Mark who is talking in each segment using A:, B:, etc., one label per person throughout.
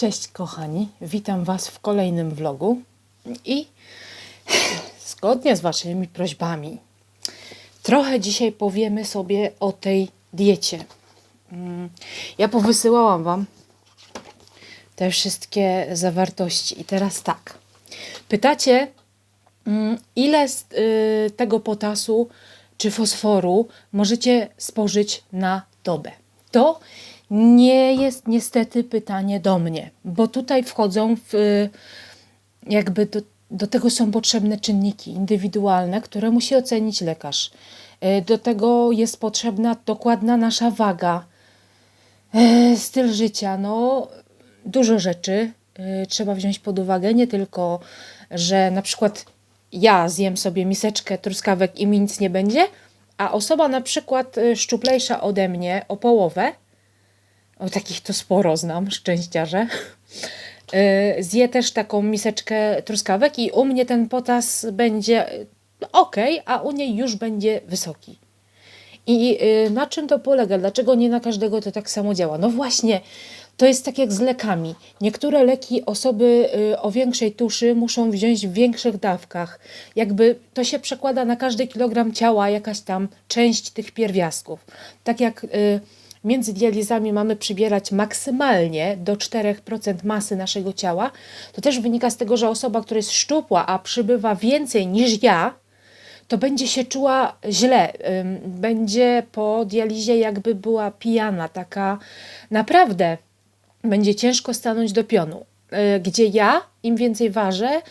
A: Cześć kochani, witam Was w kolejnym vlogu i zgodnie z Waszymi prośbami trochę dzisiaj powiemy sobie o tej diecie. Mm, Ja powysyłałam Wam te wszystkie zawartości i teraz tak. Pytacie, mm, ile z y, tego potasu czy fosforu możecie spożyć na dobę? To nie jest niestety pytanie do mnie, bo tutaj wchodzą w jakby do, do tego są potrzebne czynniki indywidualne, które musi ocenić lekarz. Y, Do tego jest potrzebna dokładna nasza waga, e, styl życia. No, dużo rzeczy y, trzeba wziąć pod uwagę. Nie tylko, że na przykład ja zjem sobie miseczkę truskawek i mi nic nie będzie, a osoba na przykład szczuplejsza ode mnie o połowę, o takich to sporo znam, szczęściarze, y, zje też taką miseczkę truskawek i u mnie ten potas będzie ok, a u niej już będzie wysoki. I y, na czym to polega? Dlaczego nie na każdego to tak samo działa? No właśnie, to jest tak jak z lekami. Niektóre leki osoby y, o większej tuszy muszą wziąć w większych dawkach. Jakby to się przekłada na każdy kilogram ciała, jakaś tam część tych pierwiastków. Tak jak między dializami mamy przybierać maksymalnie do 4% masy naszego ciała, to też wynika z tego, że osoba, która jest szczupła, a przybywa więcej niż ja, to będzie się czuła źle. Będzie po dializie jakby była pijana, taka naprawdę będzie ciężko stanąć do pionu. Y, Gdzie ja im więcej ważę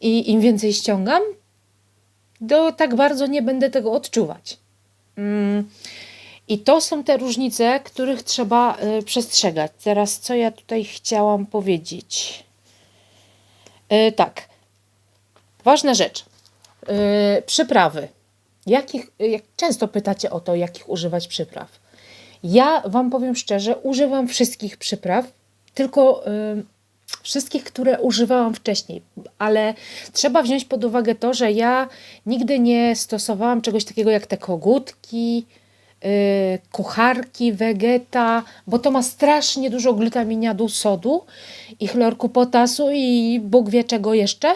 A: i im więcej ściągam, to tak bardzo nie będę tego odczuwać. I to są te różnice, których trzeba y, przestrzegać. Teraz, co ja tutaj chciałam powiedzieć? Y, tak. Ważna rzecz. Yy, przyprawy. Jakich, jak często pytacie o to, jakich używać przypraw. Ja Wam powiem szczerze, używam wszystkich przypraw, tylko yy, wszystkich, które używałam wcześniej, ale trzeba wziąć pod uwagę to, że ja nigdy nie stosowałam czegoś takiego jak te kogutki, kucharki, wegeta, bo to ma strasznie dużo glutaminiadu sodu i chlorku potasu i Bóg wie czego jeszcze.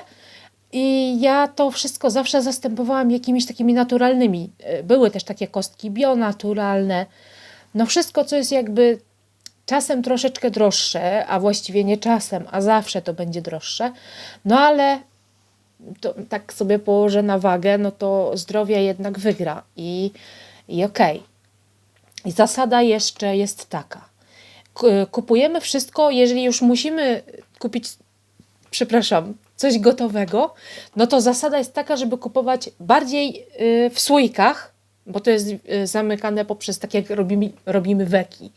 A: I ja to wszystko zawsze zastępowałam jakimiś takimi naturalnymi. E, Były też takie kostki bionaturalne. No wszystko, co jest jakby czasem troszeczkę droższe, a właściwie nie czasem, a zawsze to będzie droższe. No ale to tak sobie położę na wagę, no to zdrowie jednak wygra. I, i okej. I zasada jeszcze jest taka. Kupujemy wszystko, jeżeli już musimy kupić przepraszam, coś gotowego, no to zasada jest taka, żeby kupować bardziej y, w słoikach, bo to jest y, zamykane poprzez tak jak robimy, robimy weki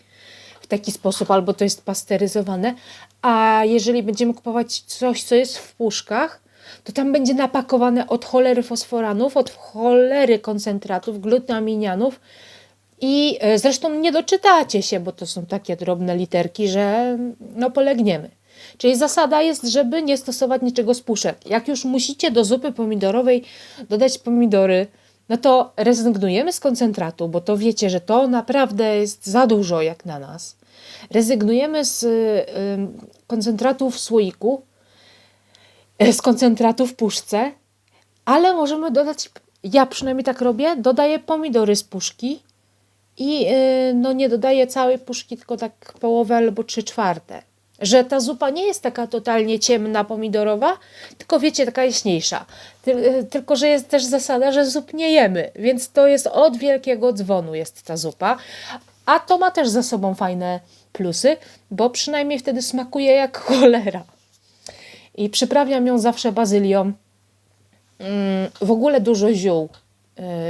A: w taki sposób, albo to jest pasteryzowane, a jeżeli będziemy kupować coś, co jest w puszkach, to tam będzie napakowane od cholery fosforanów, od cholery koncentratów, glutaminianów i y, zresztą nie doczytacie się, bo to są takie drobne literki, że no polegniemy. Czyli zasada jest, żeby nie stosować niczego z puszek. Jak już musicie do zupy pomidorowej dodać pomidory, no to rezygnujemy z koncentratu, bo to wiecie, że to naprawdę jest za dużo jak na nas. Rezygnujemy z y, koncentratu w słoiku, z koncentratu w puszce, ale możemy dodać, ja przynajmniej tak robię, dodaję pomidory z puszki i y, no nie dodaję całej puszki, tylko tak połowę albo trzy czwarte że ta zupa nie jest taka totalnie ciemna, pomidorowa, tylko wiecie, taka jaśniejsza. Ty, tylko, że jest też zasada, że zup nie jemy, więc to jest od wielkiego dzwonu jest ta zupa. A to ma też za sobą fajne plusy, bo przynajmniej wtedy smakuje jak cholera. I przyprawiam ją zawsze bazylią. Mm, W ogóle dużo ziół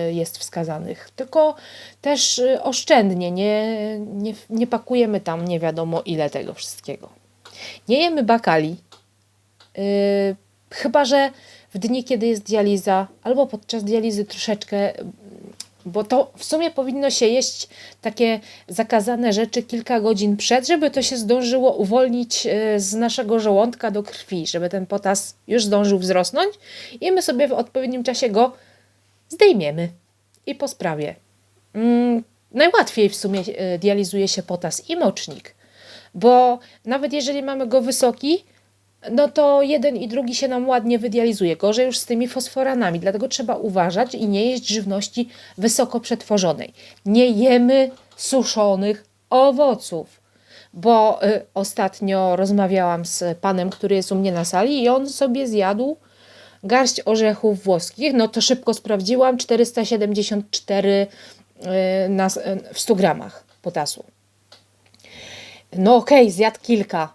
A: y, jest wskazanych, tylko też y, oszczędnie, nie, nie, nie pakujemy tam nie wiadomo ile tego wszystkiego. Nie jemy bakali, yy, chyba że w dni, kiedy jest dializa, albo podczas dializy troszeczkę, bo to w sumie powinno się jeść takie zakazane rzeczy kilka godzin przed, żeby to się zdążyło uwolnić yy, z naszego żołądka do krwi, żeby ten potas już zdążył wzrosnąć i my sobie w odpowiednim czasie go zdejmiemy i po sprawie. Mm, najłatwiej w sumie y, dializuje się potas i mocznik, bo nawet jeżeli mamy go wysoki, no to jeden i drugi się nam ładnie wydializuje. Gorzej już z tymi fosforanami, dlatego trzeba uważać i nie jeść żywności wysoko przetworzonej. Nie jemy suszonych owoców, bo y, ostatnio rozmawiałam z panem, który jest u mnie na sali i on sobie zjadł garść orzechów włoskich. No to szybko sprawdziłam, 474 y, na, y, w 100 gramach potasu. No okej, zjadł kilka,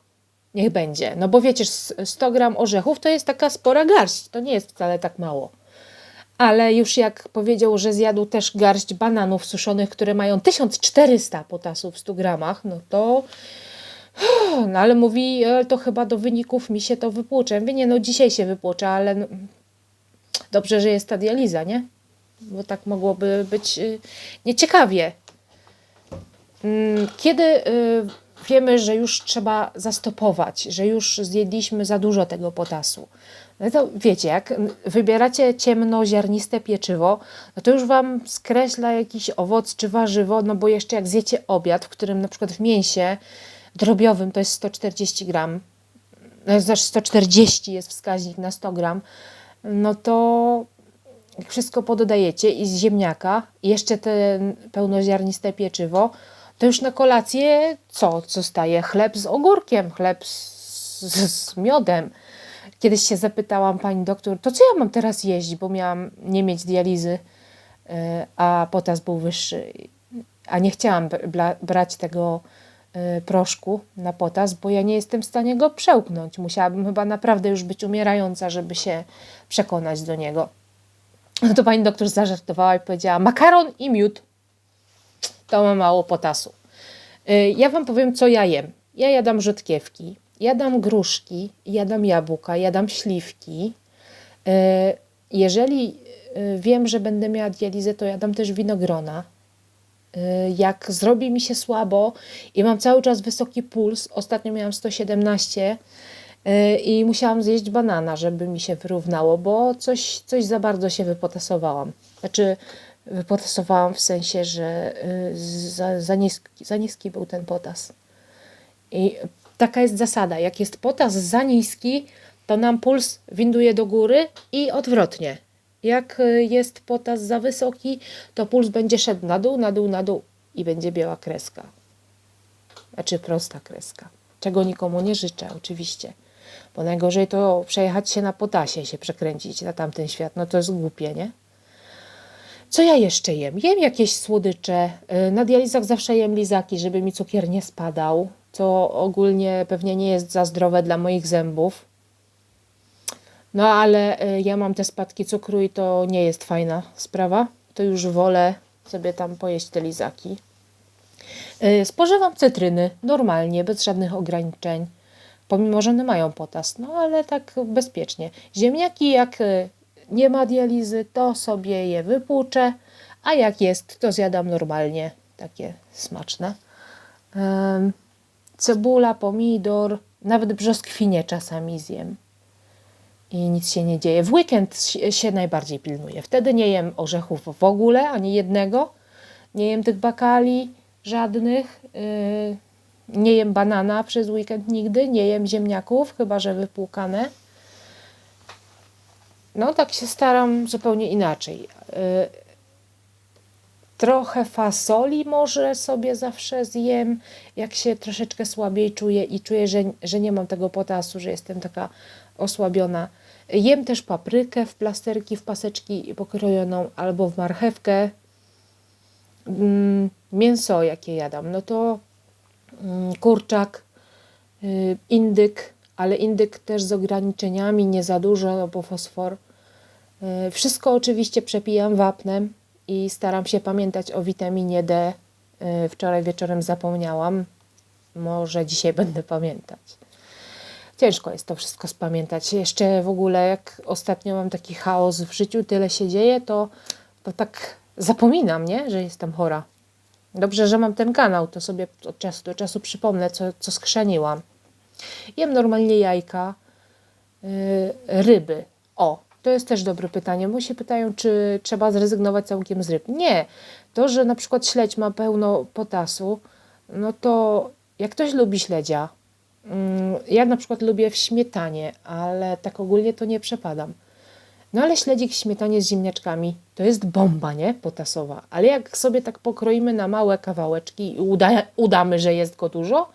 A: niech będzie. No bo wiecie, s- 100 gram orzechów to jest taka spora garść, to nie jest wcale tak mało. Ale już jak powiedział, że zjadł też garść bananów suszonych, które mają 1400 potasu w 100 gramach, no to no ale mówi, e, to chyba do wyników mi się to wypłucze. Mówię, nie, no dzisiaj się wypłucza, ale no, dobrze, że jest ta dializa, nie? Bo tak mogłoby być y, nieciekawie. Mm, Kiedy y, wiemy, że już trzeba zastopować, że już zjedliśmy za dużo tego potasu, no to wiecie, jak wybieracie ciemnoziarniste pieczywo, no to już Wam skreśla jakiś owoc czy warzywo, no bo jeszcze jak zjecie obiad, w którym na przykład w mięsie drobiowym to jest 140 gram, no, znaczy 140 jest wskaźnik na 100 gram, no to wszystko pododajecie i z ziemniaka, jeszcze te pełnoziarniste pieczywo, to już na kolację co zostaje? Chleb z ogórkiem, chleb z, z, miodem. Kiedyś się zapytałam pani doktor, to co ja mam teraz jeść, bo miałam nie mieć dializy, y, a potas był wyższy. A nie chciałam brać tego y, proszku na potas, bo ja nie jestem w stanie go przełknąć. Musiałabym chyba naprawdę już być umierająca, żeby się przekonać do niego. No to pani doktor zażartowała i powiedziała: makaron i miód. To ma mało potasu. Y, Ja wam powiem, co ja jem. Ja jadam rzodkiewki, jadam gruszki, jadam jabłka, jadam śliwki. Y, Jeżeli y, wiem, że będę miała dializę, to jadam też winogrona. Jak zrobi mi się słabo i mam cały czas wysoki puls, ostatnio miałam 117 y, i musiałam zjeść banana, żeby mi się wyrównało, bo coś, coś za bardzo się wypotasowałam. Znaczy, wypotasowałam w sensie, że y, za, za, niski, za niski był ten potas. I taka jest zasada. Jak jest potas za niski, to nam puls winduje do góry i odwrotnie. Jak y, jest potas za wysoki, to puls będzie szedł na dół, na dół, na dół i będzie biała kreska. Znaczy prosta kreska. Czego nikomu nie życzę, oczywiście. Bo najgorzej to przejechać się na potasie, się przekręcić na tamten świat. No to jest głupie, nie? Co ja jeszcze jem? Jem jakieś słodycze. Y, Na dializach zawsze jem lizaki, żeby mi cukier nie spadał, co ogólnie pewnie nie jest za zdrowe dla moich zębów. No ale y, ja mam te spadki cukru i to nie jest fajna sprawa. To już wolę sobie tam pojeść te lizaki. Y, Spożywam cytryny normalnie, bez żadnych ograniczeń. Pomimo, że one mają potas, no ale tak bezpiecznie. Ziemniaki, jak nie ma dializy, to sobie je wypłuczę, a jak jest, to zjadam normalnie, takie smaczne. Cebula, pomidor, nawet brzoskwinie czasami zjem. I nic się nie dzieje. W weekend się- się najbardziej pilnuję. Wtedy nie jem orzechów w ogóle, ani jednego. Nie jem tych bakali, żadnych. Yy, nie jem banana przez weekend nigdy. Nie jem ziemniaków, chyba że wypłukane. No tak się staram zupełnie inaczej. Yy, trochę fasoli może sobie zawsze zjem, jak się troszeczkę słabiej czuję i czuję, że, że nie mam tego potasu, że jestem taka osłabiona. Jem też paprykę w plasterki, w paseczki pokrojoną albo w marchewkę. Mm, Mięso jakie jadam, no to mm, kurczak, y, indyk, ale indyk też z ograniczeniami, nie za dużo, bo fosfor. Y, Wszystko oczywiście przepijam wapnem i staram się pamiętać o witaminie D. Y, Wczoraj wieczorem zapomniałam. Może dzisiaj będę pamiętać. Ciężko jest to wszystko spamiętać. Jeszcze w ogóle, jak ostatnio mam taki chaos w życiu, tyle się dzieje, to, to tak zapominam, nie? że jestem chora. Dobrze, że mam ten kanał, to sobie od czasu do czasu przypomnę, co, co skrzeniłam. Jem normalnie jajka, yy, ryby. O, to jest też dobre pytanie, bo się pytają, czy trzeba zrezygnować całkiem z ryb. Nie. To, że na przykład śledź ma pełno potasu, no to jak ktoś lubi śledzia, mm, ja na przykład lubię w śmietanie, ale tak ogólnie to nie przepadam. No ale śledzik w śmietanie z ziemniaczkami to jest bomba, nie? Potasowa. Ale jak sobie tak pokroimy na małe kawałeczki i uda, udamy, że jest go dużo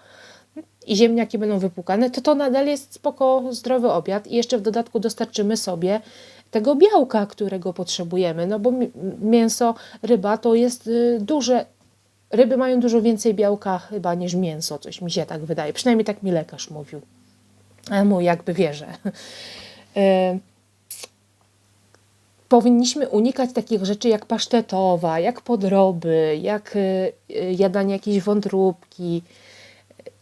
A: i ziemniaki będą wypłukane, to to nadal jest spoko zdrowy obiad i jeszcze w dodatku dostarczymy sobie tego białka, którego potrzebujemy, no bo mi- mięso, ryba to jest y, duże, ryby mają dużo więcej białka chyba niż mięso, coś mi się tak wydaje, przynajmniej tak mi lekarz mówił, a mu jakby wierzę. Y, powinniśmy unikać takich rzeczy jak pasztetowa, jak podroby, jak y, jadanie jakiejś wątróbki.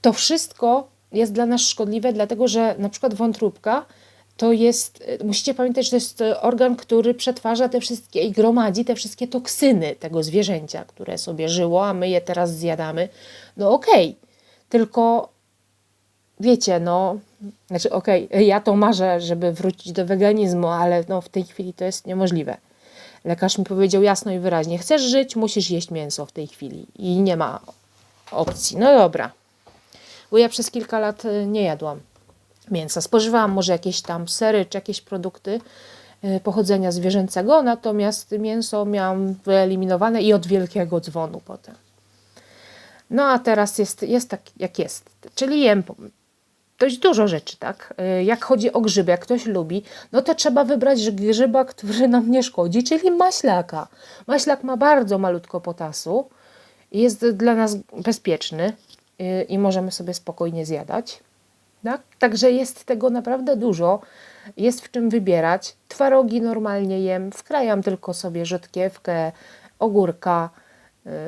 A: To wszystko jest dla nas szkodliwe, dlatego że na przykład wątróbka to jest, y, musicie pamiętać, że to jest y, organ, który przetwarza te wszystkie i gromadzi te wszystkie toksyny tego zwierzęcia, które sobie żyło, a my je teraz zjadamy. No okej, tylko wiecie, no, znaczy okej, ja to marzę, żeby wrócić do weganizmu, ale no, w tej chwili to jest niemożliwe. Lekarz mi powiedział jasno i wyraźnie, chcesz żyć, musisz jeść mięso w tej chwili i nie ma opcji. No dobra, bo ja przez kilka lat y, nie jadłam mięsa. Spożywałam może jakieś tam sery czy jakieś produkty y, pochodzenia zwierzęcego, natomiast mięso miałam wyeliminowane i od wielkiego dzwonu potem. No a teraz jest, jest tak, jak jest. Czyli jem dość dużo rzeczy, tak? Y, Jak chodzi o grzyby, jak ktoś lubi, no to trzeba wybrać grzyba, który nam nie szkodzi, czyli maślaka. Maślak ma bardzo malutko potasu, jest dla nas bezpieczny i możemy sobie spokojnie zjadać. Tak? Także jest tego naprawdę dużo, jest w czym wybierać. Twarogi normalnie jem, wkrajam tylko sobie rzodkiewkę, ogórka,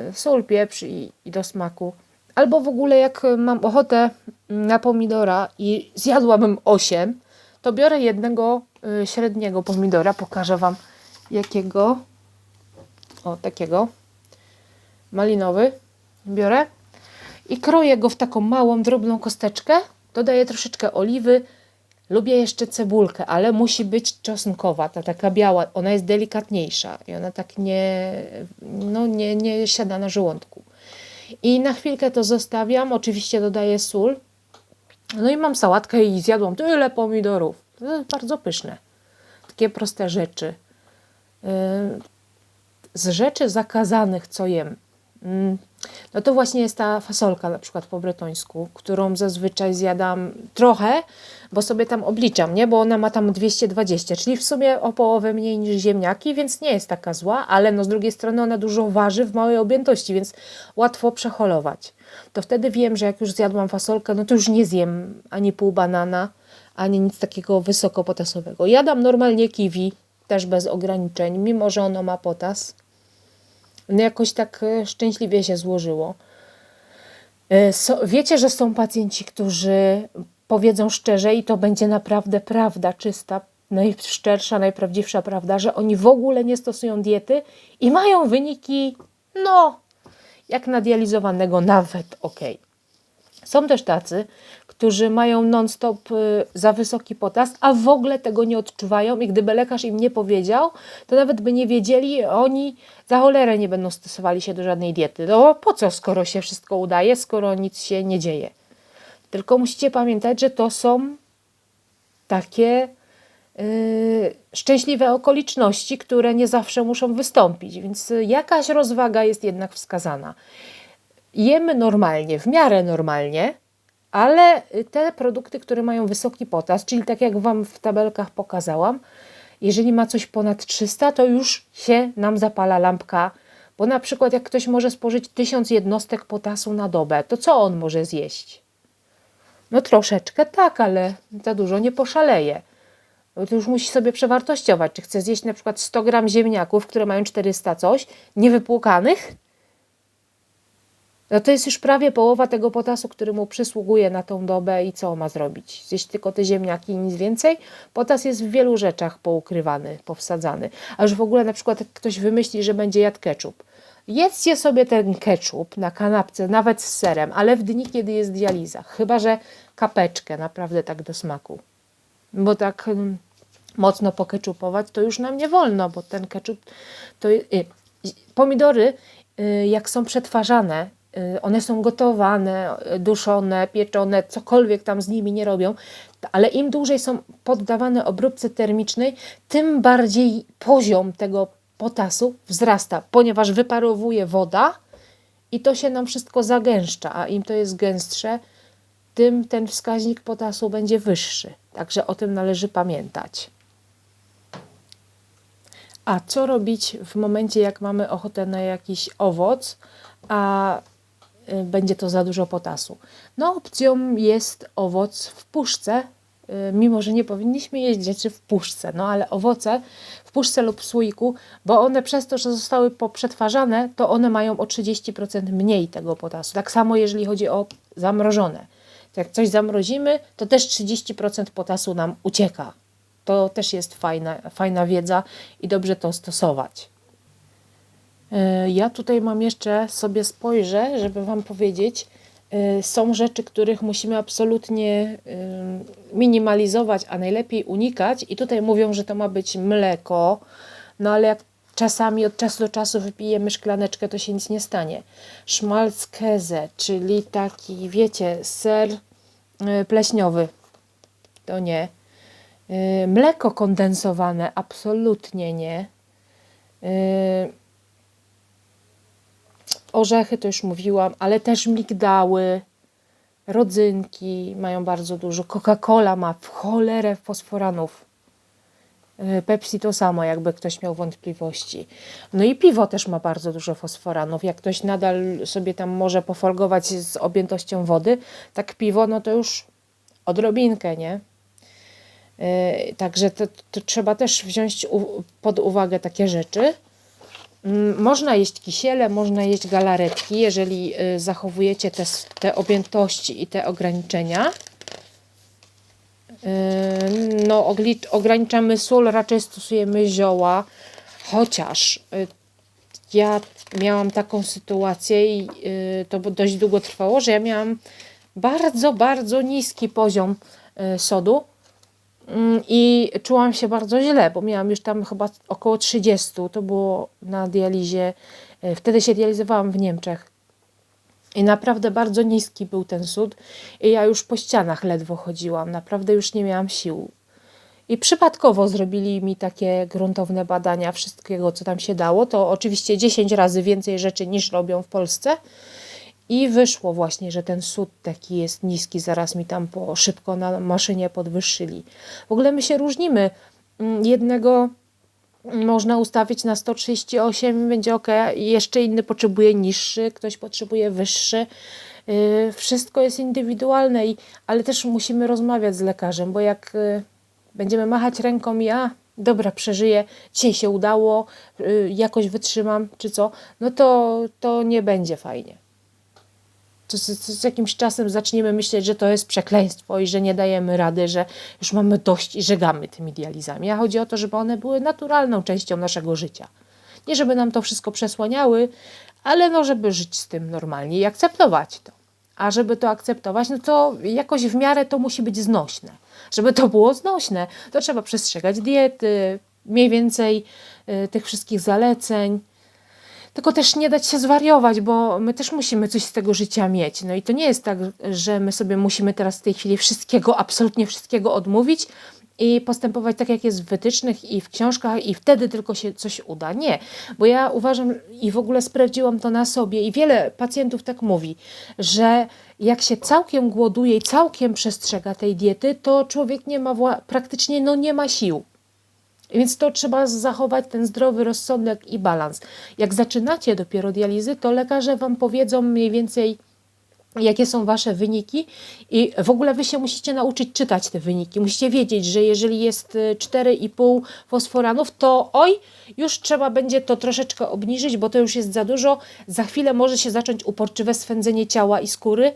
A: y, sól, pieprz i, i do smaku. Albo w ogóle jak mam ochotę na pomidora i zjadłabym 8, to biorę jednego y, średniego pomidora, pokażę Wam jakiego, o takiego, malinowy biorę i kroję go w taką małą, drobną kosteczkę. Dodaję troszeczkę oliwy. Lubię jeszcze cebulkę, ale musi być czosnkowa, ta taka biała. Ona jest delikatniejsza i ona tak nie, no nie, nie siada na żołądku. I na chwilkę to zostawiam. Oczywiście dodaję sól. No i mam sałatkę i zjadłam tyle pomidorów. To jest bardzo pyszne. Takie proste rzeczy. Yy, z rzeczy zakazanych, co jem, mm, no to właśnie jest ta fasolka na przykład po bretońsku, którą zazwyczaj zjadam trochę, bo sobie tam obliczam, nie? Bo ona ma tam 220, czyli w sumie o połowę mniej niż ziemniaki, więc nie jest taka zła, ale no z drugiej strony ona dużo waży w małej objętości, więc łatwo przeholować. To wtedy wiem, że jak już zjadłam fasolkę, no to już nie zjem ani pół banana, ani nic takiego wysokopotasowego. Jadam normalnie kiwi, też bez ograniczeń, mimo że ono ma potas. No jakoś tak e, szczęśliwie się złożyło. E, So, wiecie, że są pacjenci, którzy powiedzą szczerze, i to będzie naprawdę prawda czysta, najszczersza, najprawdziwsza prawda, że oni w ogóle nie stosują diety i mają wyniki, no, jak nadializowanego, nawet ok. Są też tacy, którzy mają non-stop y, za wysoki potas, a w ogóle tego nie odczuwają i gdyby lekarz im nie powiedział, to nawet by nie wiedzieli, oni za cholerę nie będą stosowali się do żadnej diety. No po co, skoro się wszystko udaje, skoro nic się nie dzieje? Tylko musicie pamiętać, że to są takie y, szczęśliwe okoliczności, które nie zawsze muszą wystąpić, więc y, jakaś rozwaga jest jednak wskazana jemy normalnie, w miarę normalnie, ale te produkty, które mają wysoki potas, czyli tak jak Wam w tabelkach pokazałam, jeżeli ma coś ponad 300, to już się nam zapala lampka, bo na przykład jak ktoś może spożyć 1000 jednostek potasu na dobę, to co on może zjeść? No troszeczkę tak, ale za dużo nie poszaleje. No to już musi sobie przewartościować, czy chce zjeść na przykład 100 gram ziemniaków, które mają 400 coś, niewypłukanych, no to jest już prawie połowa tego potasu, który mu przysługuje na tą dobę i co ma zrobić? Zjeść tylko te ziemniaki i nic więcej? Potas jest w wielu rzeczach poukrywany, powsadzany. A już w ogóle na przykład ktoś wymyśli, że będzie jadł ketchup. Jedzcie sobie ten ketchup na kanapce, nawet z serem, ale w dni, kiedy jest dializa. Chyba, że kapeczkę naprawdę tak do smaku. Bo tak mm, mocno pokeczupować to już nam nie wolno, bo ten ketchup to y, y, pomidory y, jak są przetwarzane one są gotowane, y, duszone, pieczone, cokolwiek tam z nimi nie robią, ale im dłużej są poddawane obróbce termicznej, tym bardziej poziom tego potasu wzrasta, ponieważ wyparowuje woda i to się nam wszystko zagęszcza, a im to jest gęstsze, tym ten wskaźnik potasu będzie wyższy. Także o tym należy pamiętać. A co robić w momencie, jak mamy ochotę na jakiś owoc, a y, będzie to za dużo potasu? No, opcją jest owoc w puszce, y, mimo że nie powinniśmy jeść rzeczy w puszce, no ale owoce w puszce lub w słoiku, bo one przez to, że zostały poprzetwarzane, to one mają o 30% mniej tego potasu. Tak samo jeżeli chodzi o zamrożone. Jak coś zamrozimy, to też 30% potasu nam ucieka. To też jest fajna, fajna wiedza i dobrze to stosować. E, Ja tutaj mam jeszcze sobie spojrzę, żeby Wam powiedzieć, e, są rzeczy, których musimy absolutnie e, minimalizować, a najlepiej unikać. I tutaj mówią, że to ma być mleko, no ale jak czasami od czasu do czasu wypijemy szklaneczkę, to się nic nie stanie. Szmalckeze, czyli taki, wiecie, ser pleśniowy, to nie. Mleko kondensowane, absolutnie nie. Y, Orzechy to już mówiłam, ale też migdały, rodzynki mają bardzo dużo. Coca-Cola ma w cholerę fosforanów. Y, Pepsi to samo, jakby ktoś miał wątpliwości. No i piwo też ma bardzo dużo fosforanów. Jak ktoś nadal sobie tam może pofolgować z objętością wody, tak piwo, no to już odrobinkę, nie? Yy, Także to, to trzeba też wziąć u, pod uwagę takie rzeczy. Mm, Można jeść kisiele, można jeść galaretki, jeżeli yy, zachowujecie te, te objętości i te ograniczenia. Yy, No, ograniczamy sól, raczej stosujemy zioła, chociaż yy, ja miałam taką sytuację i to dość długo trwało, że ja miałam bardzo, bardzo niski poziom sodu. Mm, I czułam się bardzo źle, bo miałam już tam chyba około 30. To było na dializie. e, Wtedy się dializowałam w Niemczech. I naprawdę bardzo niski był ten sód. I ja już po ścianach ledwo chodziłam. Naprawdę już nie miałam sił. I przypadkowo zrobili mi takie gruntowne badania wszystkiego, co tam się dało. To oczywiście 10 razy więcej rzeczy niż robią w Polsce. I wyszło właśnie, że ten sód taki jest niski, zaraz mi tam po szybko na maszynie podwyższyli. W ogóle my się różnimy. Mm, Jednego można ustawić na 138 i będzie ok, jeszcze inny potrzebuje niższy, ktoś potrzebuje wyższy. Yy, Wszystko jest indywidualne, i, ale też musimy rozmawiać z lekarzem, bo jak yy, będziemy machać ręką i a, dobra, przeżyję, dzisiaj się udało, yy, jakoś wytrzymam, czy co, no to, to nie będzie fajnie to z, z, jakimś czasem zaczniemy myśleć, że to jest przekleństwo i że nie dajemy rady, że już mamy dość i żegamy tymi dializami. A chodzi o to, żeby one były naturalną częścią naszego życia. Nie żeby nam to wszystko przesłaniały, ale no, żeby żyć z tym normalnie i akceptować to. A żeby to akceptować, no to jakoś w miarę to musi być znośne. Żeby to było znośne, to trzeba przestrzegać diety, mniej więcej y, tych wszystkich zaleceń. Tylko też nie dać się zwariować, bo my też musimy coś z tego życia mieć. No i to nie jest tak, że my sobie musimy teraz w tej chwili wszystkiego, absolutnie wszystkiego odmówić i postępować tak, jak jest w wytycznych i w książkach, i wtedy tylko się coś uda. Nie, bo ja uważam i w ogóle sprawdziłam to na sobie, i wiele pacjentów tak mówi, że jak się całkiem głoduje i całkiem przestrzega tej diety, to człowiek nie ma praktycznie no nie ma sił. Więc to trzeba zachować ten zdrowy rozsądek i balans. Jak zaczynacie dopiero dializy, to lekarze Wam powiedzą mniej więcej, jakie są Wasze wyniki i w ogóle Wy się musicie nauczyć czytać te wyniki. Musicie wiedzieć, że jeżeli jest y, 4,5 fosforanów, to oj, już trzeba będzie to troszeczkę obniżyć, bo to już jest za dużo. Za chwilę może się zacząć uporczywe swędzenie ciała i skóry,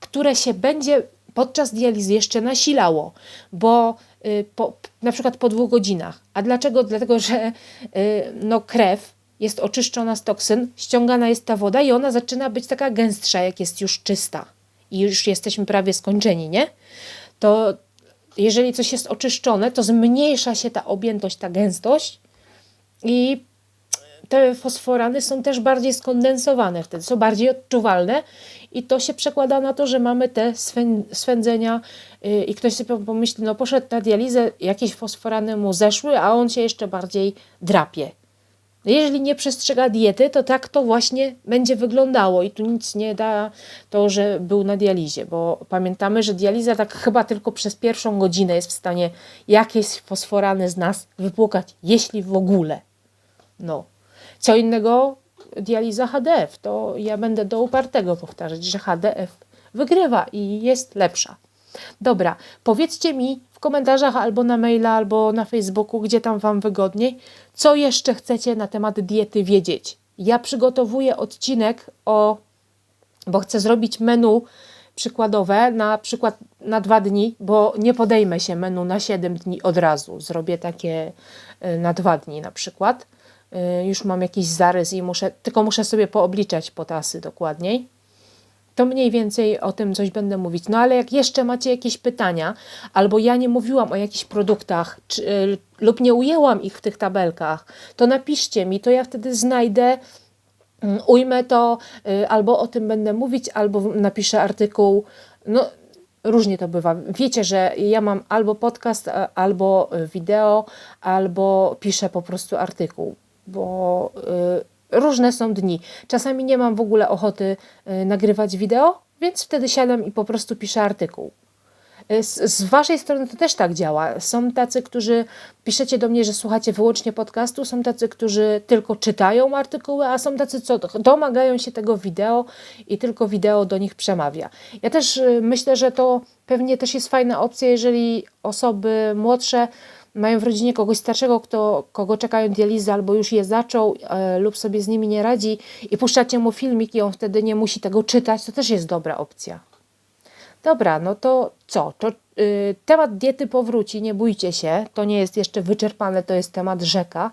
A: które się będzie podczas dializy jeszcze nasilało, bo y, po, na przykład po dwóch godzinach. A dlaczego? Dlatego, że y, no, krew jest oczyszczona z toksyn, ściągana jest ta woda i ona zaczyna być taka gęstsza, jak jest już czysta. I już jesteśmy prawie skończeni, nie? To jeżeli coś jest oczyszczone, to zmniejsza się ta objętość, ta gęstość i te fosforany są też bardziej skondensowane wtedy, są bardziej odczuwalne i to się przekłada na to, że mamy te swę- swędzenia yy, i ktoś sobie pomyśli, no poszedł na dializę, jakieś fosforany mu zeszły, a on się jeszcze bardziej drapie. Jeżeli nie przestrzega diety, to tak to właśnie będzie wyglądało i tu nic nie da to, że był na dializie, bo pamiętamy, że dializa tak chyba tylko przez pierwszą godzinę jest w stanie jakieś fosforany z nas wypłukać, jeśli w ogóle. No. Co innego dializa HDF, to ja będę do upartego powtarzać, że HDF wygrywa i jest lepsza. Dobra, powiedzcie mi w komentarzach albo na maila, albo na Facebooku, gdzie tam Wam wygodniej, co jeszcze chcecie na temat diety wiedzieć. Ja przygotowuję odcinek o, bo chcę zrobić menu przykładowe na przykład na dwa dni, bo nie podejmę się menu na 7 dni od razu. Zrobię takie y, na dwa dni na przykład. Y, Już mam jakiś zarys i muszę, tylko muszę sobie poobliczać potasy dokładniej to mniej więcej o tym coś będę mówić. No ale jak jeszcze macie jakieś pytania, albo ja nie mówiłam o jakichś produktach, czy, y, lub nie ujęłam ich w tych tabelkach, to napiszcie mi, to ja wtedy znajdę, mm, ujmę to, y, albo o tym będę mówić, albo napiszę artykuł. No, różnie to bywa. Wiecie, że ja mam albo podcast, albo wideo, albo piszę po prostu artykuł, bo y, różne są dni. Czasami nie mam w ogóle ochoty y, nagrywać wideo, więc wtedy siadam i po prostu piszę artykuł. Y, Z, z waszej strony to też tak działa. Są tacy, którzy piszecie do mnie, że słuchacie wyłącznie podcastu, są tacy, którzy tylko czytają artykuły, a są tacy, co domagają się tego wideo i tylko wideo do nich przemawia. Ja też myślę, że to pewnie też jest fajna opcja, jeżeli osoby młodsze mają w rodzinie kogoś starszego, kto, kogo czekają dializy albo już je zaczął e, lub sobie z nimi nie radzi i puszczacie mu filmik i on wtedy nie musi tego czytać, to też jest dobra opcja. Dobra, no to co? To, y, temat diety powróci, nie bójcie się, to nie jest jeszcze wyczerpane, to jest temat rzeka.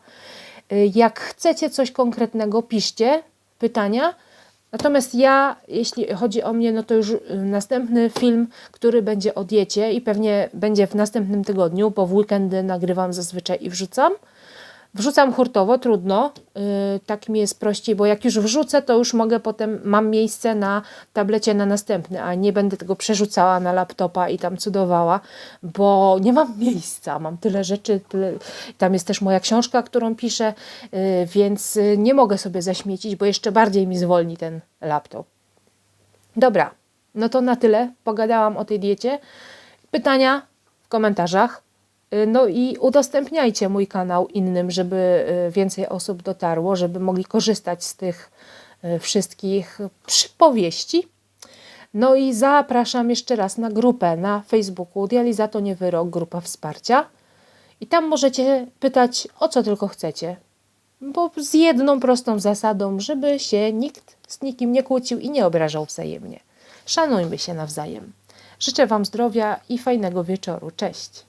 A: Y, jak chcecie coś konkretnego, piszcie pytania. Natomiast ja, jeśli chodzi o mnie, no to już y, następny film, który będzie o diecie i pewnie będzie w następnym tygodniu, bo w weekendy nagrywam zazwyczaj i wrzucam. Wrzucam hurtowo, trudno, yy, tak mi jest prościej, bo jak już wrzucę, to już mogę potem, mam miejsce na tablecie na następny, a nie będę tego przerzucała na laptopa i tam cudowała, bo nie mam miejsca, mam tyle rzeczy, tyle, tam jest też moja książka, którą piszę, yy, więc yy, nie mogę sobie zaśmiecić, bo jeszcze bardziej mi zwolni ten laptop. Dobra, no to na tyle, pogadałam o tej diecie. Pytania w komentarzach. Y, No i udostępniajcie mój kanał innym, żeby y, więcej osób dotarło, żeby mogli korzystać z tych y, wszystkich przypowieści. No i zapraszam jeszcze raz na grupę na Facebooku Dializa to nie wyrok, grupa wsparcia. I tam możecie pytać o co tylko chcecie. Bo z jedną prostą zasadą, żeby się nikt z nikim nie kłócił i nie obrażał wzajemnie. Szanujmy się nawzajem. Życzę Wam zdrowia i fajnego wieczoru. Cześć.